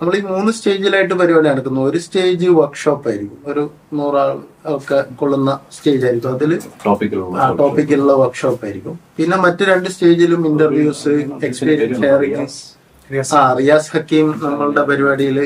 നമ്മൾ ഈ മൂന്ന് സ്റ്റേജിലായിട്ട് പരിപാടി നടക്കുന്നു. ഒരു സ്റ്റേജ് വർക്ക്ഷോപ്പ് ആയിരിക്കും. ഒരു നൂറാൾ ഒക്കെ കൊള്ളുന്ന സ്റ്റേജ് ആയിരിക്കും. അതിൽ ടോപ്പിക്കുള്ള ടോപ്പിക്കുള്ള വർക്ക്ഷോപ്പ് ആയിരിക്കും. പിന്നെ മറ്റു രണ്ട് സ്റ്റേജിലും ഇന്റർവ്യൂസ് എക്സ്പീരിയൻസ് ഷെയറിംഗ് ആ റിയാസ് ഹക്കീം നമ്മളുടെ പരിപാടിയിൽ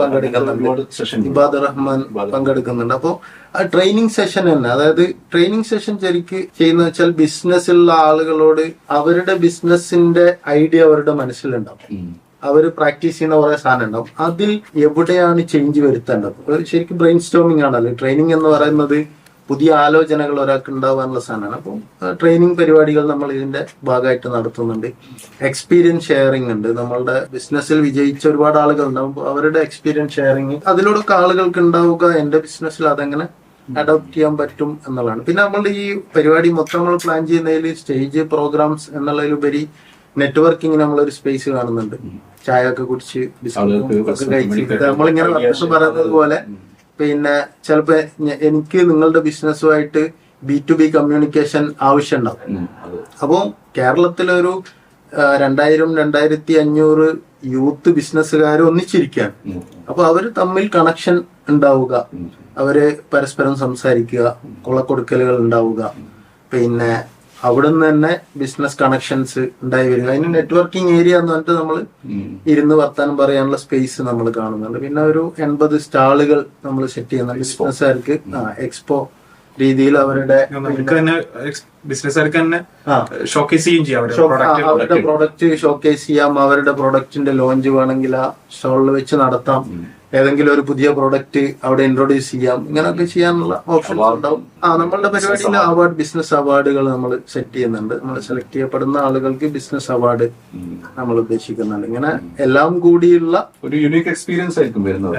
പങ്കെടുക്കുന്നുണ്ട്. സെഷൻ ഇബാദ് റഹ്മാൻ പങ്കെടുക്കുന്നുണ്ട്. അപ്പോൾ ആ ട്രെയിനിങ് സെഷൻ തന്നെ. അതായത് ട്രെയിനിങ് സെഷൻ ശരിക്ക് ചെയ്യുന്ന വെച്ചാൽ ബിസിനസ്സിലുള്ള ആളുകളോട് അവരുടെ ബിസിനസിന്റെ ഐഡിയ അവരുടെ മനസ്സിലുണ്ടാവും. അവർ പ്രാക്ടീസ് ചെയ്യുന്ന കുറെ സാധനം ഉണ്ടാവും അതിൽ എവിടെയാണ് ചേഞ്ച് വരുത്തേണ്ടത്? ശരിക്കും ബ്രെയിൻ സ്റ്റോമിംഗ് ആണല്ലോ. ട്രെയിനിങ് എന്ന് പറയുന്നത് പുതിയ ആലോചനകൾ ഒരാൾക്ക് ഉണ്ടാവാനുള്ള സാധനമാണ്. അപ്പം ട്രെയിനിങ് പരിപാടികൾ നമ്മൾ ഇതിന്റെ ഭാഗമായിട്ട് നടത്തുന്നുണ്ട്. എക്സ്പീരിയൻസ് ഷെയറിംഗ് ഉണ്ട്. നമ്മളുടെ ബിസിനസ്സിൽ വിജയിച്ച ഒരുപാട് ആളുകൾ ഉണ്ടാവും അവരുടെ എക്സ്പീരിയൻസ് ഷെയറിംഗ് അതിലൂടെ ആളുകൾക്ക് ഉണ്ടാവുക എന്റെ ബിസിനസ്സിൽ അതെങ്ങനെ അഡോപ്റ്റ് ചെയ്യാൻ പറ്റും എന്നുള്ളതാണ്. പിന്നെ നമ്മൾ ഈ പരിപാടി മൊത്തം നമ്മൾ പ്ലാൻ ചെയ്യുന്നതിൽ സ്റ്റേജ് പ്രോഗ്രാംസ് എന്നുള്ളതിലുപരി നെറ്റ്വർക്കിംഗ് നമ്മളൊരു സ്പേസ് കാണുന്നുണ്ട്. ചായ ഒക്കെ കുടിച്ച് ബിസ്ക്കറ്റും കഴിച്ച് നമ്മളിങ്ങനെ വർഷം പറയുന്നത് പോലെ പിന്നെ ചിലപ്പോ എനിക്ക് നിങ്ങളുടെ ബിസിനസ്സുമായിട്ട് ബി ടു ബി കമ്മ്യൂണിക്കേഷൻ ആവശ്യമുണ്ടാവും. അപ്പോൾ കേരളത്തിലൊരു രണ്ടായിരം രണ്ടായിരത്തി അഞ്ഞൂറ് യൂത്ത് ബിസിനസ്സുകാർ ഒന്നിച്ചിരിക്കുകയാണ്. അപ്പൊ അവർ തമ്മിൽ കണക്ഷൻ ഉണ്ടാവുക. അവർ പരസ്പരം സംസാരിക്കുക. കൊള്ളക്കൊടുക്കലുകൾ ഉണ്ടാവുക. പിന്നെ അവിടെ നിന്ന് തന്നെ ബിസിനസ് കണക്ഷൻസ് ഉണ്ടായി വരും. അതിന് നെറ്റ്വർക്കിംഗ് ഏരിയ എന്ന് പറഞ്ഞിട്ട് നമ്മൾ ഇരുന്ന് വർത്താനം പറയാനുള്ള സ്പേസ് നമ്മൾ കാണുന്നുണ്ട്. പിന്നെ ഒരു എൺപത് സ്റ്റാളുകൾ നമ്മൾ സെറ്റ് ചെയ്യുന്നുണ്ട്. ബിസിനസ്സുകാർക്ക് എക്സ്പോ രീതിയിൽ അവരുടെ ബിസിനസ്സുകാർക്ക് തന്നെ ഷോക്കേസ് ചെയ്യും ചെയ്യാം അവരുടെ. പ്രൊഡക്റ്റ് ഷോക്കേസ് ചെയ്യാം. അവരുടെ പ്രൊഡക്റ്റിന്റെ ലോഞ്ച് വേണമെങ്കിൽ ആ സ്റ്റോളിൽ വെച്ച് നടത്താം. ഏതെങ്കിലും ഒരു പുതിയ പ്രോഡക്റ്റ് അവിടെ ഇൻട്രൊഡ്യൂസ് ചെയ്യാം. ഇങ്ങനെയൊക്കെ ചെയ്യാനുള്ള ഓപ്ഷൻ ഉണ്ടാവും. ആ നമ്മളുടെ പരിപാടിയിൽ അവാർഡ് ബിസിനസ് അവാർഡുകൾ നമ്മൾ സെറ്റ് ചെയ്യുന്നുണ്ട്. നമ്മൾ സെലക്ട് ചെയ്യപ്പെടുന്ന ആളുകൾക്ക് ബിസിനസ് അവാർഡ് നമ്മൾ ഉദ്ദേശിക്കുന്നുണ്ട്. ഇങ്ങനെ എല്ലാം കൂടിയുള്ള ഒരു യുണീക്ക് എക്സ്പീരിയൻസ് ആയിരിക്കും വരുന്നത്.